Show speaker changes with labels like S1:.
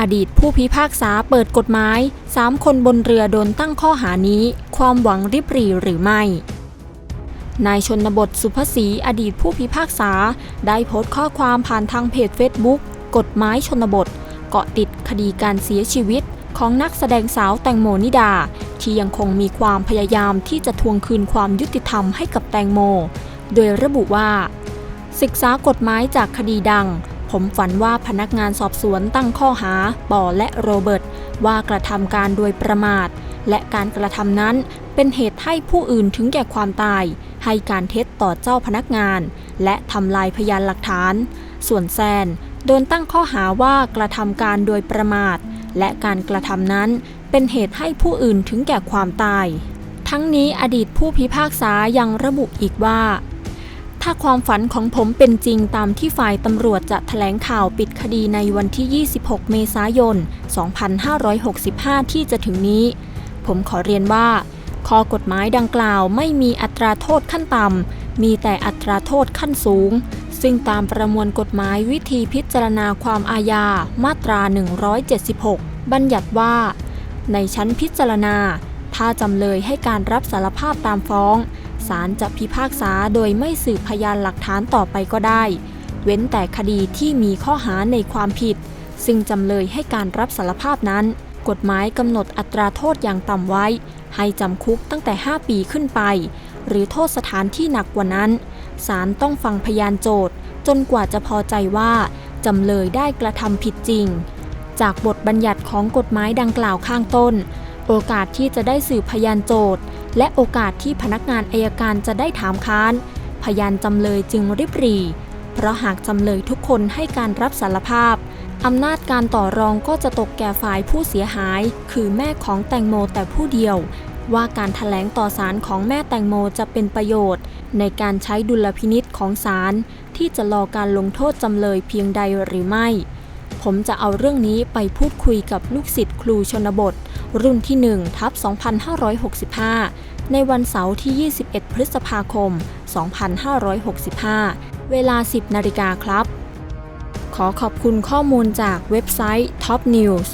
S1: อดีตผู้พิพากษาเปิดกฎหมาย 3 คนบนเรือโดนตั้งข้อหานี้ ความหวังริบหรี่หรือไม่ นายชนบทสุภศรีอดีตผู้พิพากษา ได้โพสต์ข้อความผ่านทางเพจ Facebook กฎหมายชนบท เกาะติดคดีการเสียชีวิตของนักแสดงสาวแตงโมนิดา ที่ยังคงมีความพยายามที่จะทวงคืนความยุติธรรมให้กับแตงโม โดยระบุว่า ศึกษากฎหมายจากคดีดัง ผมฝันว่าพนักงานสอบสวนตั้งข้อหาปอและโรเบิร์ตว่ากระทำการโดยประมาท และการกระทำนั้นเป็นเหตุให้ผู้อื่นถึงแก่ความตาย ให้การเท็จต่อเจ้าพนักงาน และทำลายพยานหลักฐาน ส่วนแซนโดนตั้งข้อหาว่ากระทำการโดยประมาท และการกระทำนั้นเป็นเหตุให้ผู้อื่นถึงแก่ความตาย ทั้งนี้อดีตผู้พิพากษายังระบุอีกว่า ถ้าความฝันของผมเป็นจริงตามที่ฝ่ายตำรวจจะแถลงข่าวปิดคดีในวันที่ 26 เมษายน 2565 ที่จะถึงนี้ ผมขอเรียนว่า ข้อกฎหมายดังกล่าวไม่มีอัตราโทษขั้นต่ำ มีแต่อัตราโทษขั้นสูง ซึ่งตามประมวลกฎหมายวิธีพิจารณาความอาญา มาตรา 176 บัญญัติว่า ในชั้นพิจารณา ถ้าจำเลยให้การรับสารภาพตามฟ้อง ศาลจะพิพากษาโดยไม่สืบพยานหลักฐานต่อไปก็ได้ เว้นแต่คดีที่มีข้อหาในความผิด ซึ่งจำเลยให้การรับสารภาพนั้น กฎหมายกำหนดอัตราโทษอย่างต่ำไว้ ให้จำคุกตั้งแต่ 5 ปีขึ้นไป หรือโทษสถานที่หนักกว่านั้นศาลต้องฟังพยานโจทย์ จนกว่าจะพอใจว่าจำเลยได้กระทำผิดจริง จากบทบัญญัติของกฎหมายดังกล่าวข้างต้น โอกาสที่จะได้สืบพยานโจทย์ และโอกาสที่พนักงานอายการจะได้ถามค้าน พยานจำเลยจึงริบรี เพราะหากจำเลยทุกคนให้การรับสารภาพ อำนาจการต่อรองก็จะตกแก่ฝ่ายผู้เสียหาย คือแม่ของแตงโมแต่ผู้เดียว ว่าการถแถลงต่อศาลของแม่แตงโมจะเป็นประโยชน์ ในการใช้ดุลพินิษของศาลที่จะรอการลงโทษจำเลยเพียงใดหรือไม่ ผมจะเอาเรื่องนี้ไปพูดคุยกับลูกศิษย์ครูชนบท รุ่นที่1ทับ2565 ในวันเสาร์ที่ 21 พฤษภาคม 2565 เวลา 10 นาฬิกาครับ ขอขอบคุณข้อมูลจากเว็บไซต์ Top News